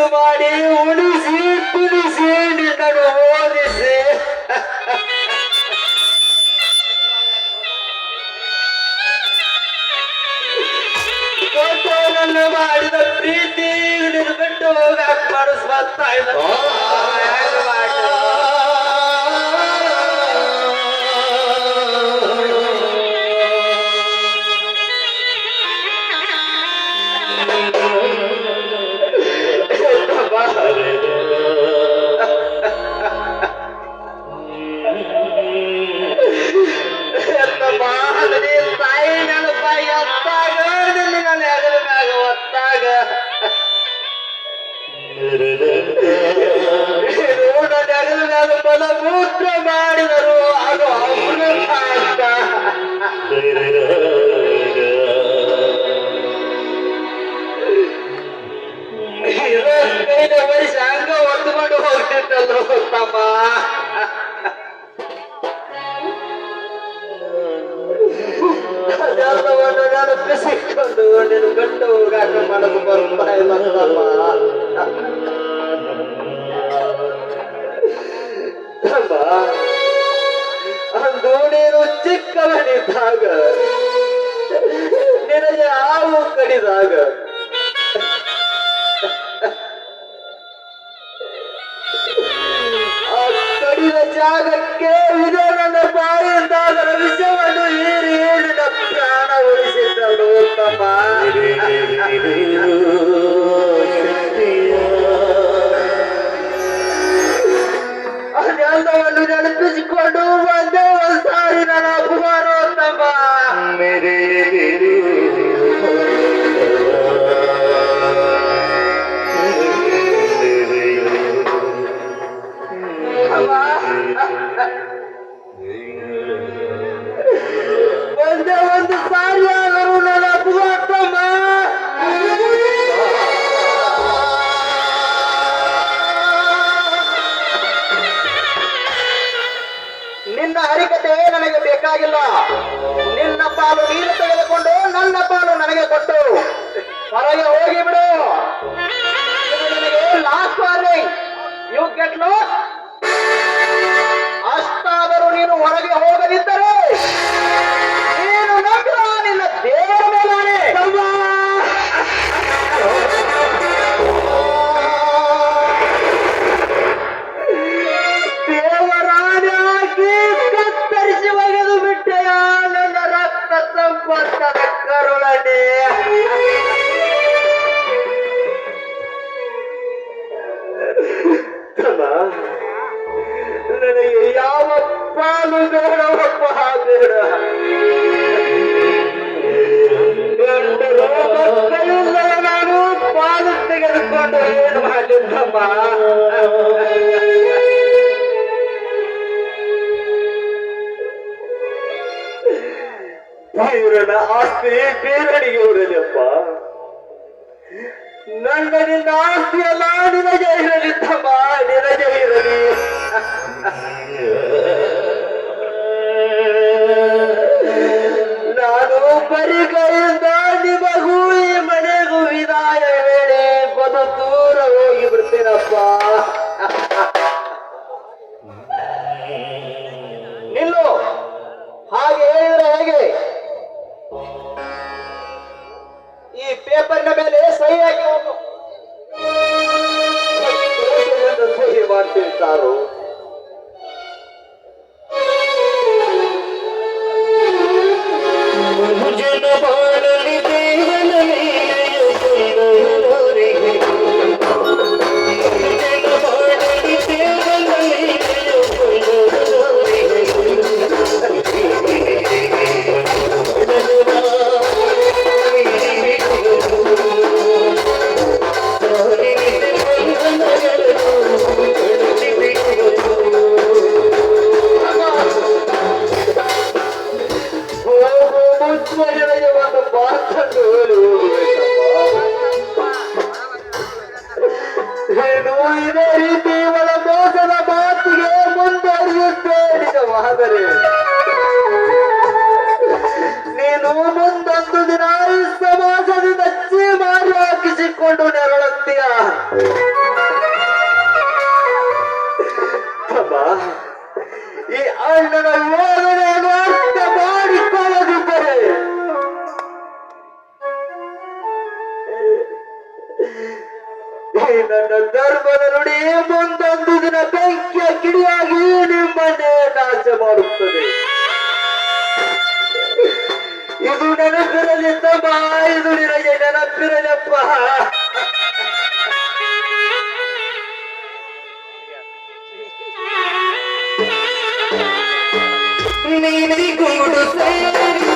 ಕೈ ತುತ್ತು ಮಾಡಿ ಉಳಿಸಿ ತುಳಿಸಿ ನಿನ್ನನ್ನು ಓದಿಸಿ. ಮಾಡಿದ ಪ್ರೀತಿ ಬಿಟ್ಟು ಹೋಗಾಕ್ ಮಾಡಿಸ್ಬರ್ತಾ ಇಲ್ಲ. ಮಲಮೂತ್ರ ಮಾಡಿದರು ಅದು ಅಮೃತ ಅಂತ ಇರೋ ಕೈನ ವರ್ಷ ಹಂಗ ಹೊತ್ಕೊಂಡು ಹೋಗ್ತಿದ್ದಲ್ಲ ತಮ್ಮ ಅದೆಲ್ಲವನ್ನು ನೆನಪಿಸಿಕೊಂಡು ನೀನು ಗಂಡು ಅಂದು ಚಿಕ್ಕವನಿದ್ದಾಗ ನಿನಗೆ ಹಾವು ಕಡಿದಾಗ. ಕಡಿದ ಜಾಗಕ್ಕೆ ಇದು ನನ್ನ ಬಾಯಿಂದ ಅದರ ವಿಷವನ್ನು ಹೀರಿ ಹೇಳಿದ ಪ್ರಾಣ ಉಳಿಸಿದ್ದಳು ತಮ್ಮ ಸಂಪರ್ಕದ ಕರುಳನೆ ನನಗೆ ಯಾವ ಪಾಲು ಬೇಡವಪ್ಪ ಬೇಡ ಗಂಡರು ಮಕ್ಕಳಿಲ್ಲ ನಾನು ಪಾಲು ತೆಗೆದುಕೊಂಡು ಏನು ಮಾಡಿದ್ದಮ್ಮ ಬೀರನ ಆಸ್ತಿ ಬೀರನಿಗೆ ಇರಲಿಯಪ್ಪ ನನ್ನ ನಿನ್ನ ಆಸ್ತಿ ಎಲ್ಲ ನಿನಗೆ ಇರಲಿದ್ದಮ್ಮ কারো ತತ್ವ ಒಂದು ಮಾತನ್ನು ಹೇಳುವುದು ಇದೇ ರೀತಿ ಇವಳ ಮೋಸದ ಮಾತಿಗೆ ಮುಂದುವರಿಯುತ್ತೇನೆ ಮಾದರಿ ನನ್ನ ಧರ್ಮದ ನುಡಿ ಮುಂದೊಂದು ದಿನ ಬೆಂಕಿಯ ಕಿಡಿಯಾಗಿ ನಿಮ್ಮನ್ನೇ ನಾಶ ಮಾಡುತ್ತದೆ. ಇದು ನೆನಪಿರಲಿ ತಮ್ಮ, ಇದು ನಿನಗೆ ನೆನಪಿರಲಪ್ಪ. ನೀಲಿ ಗೂಡು ಸೇರಿ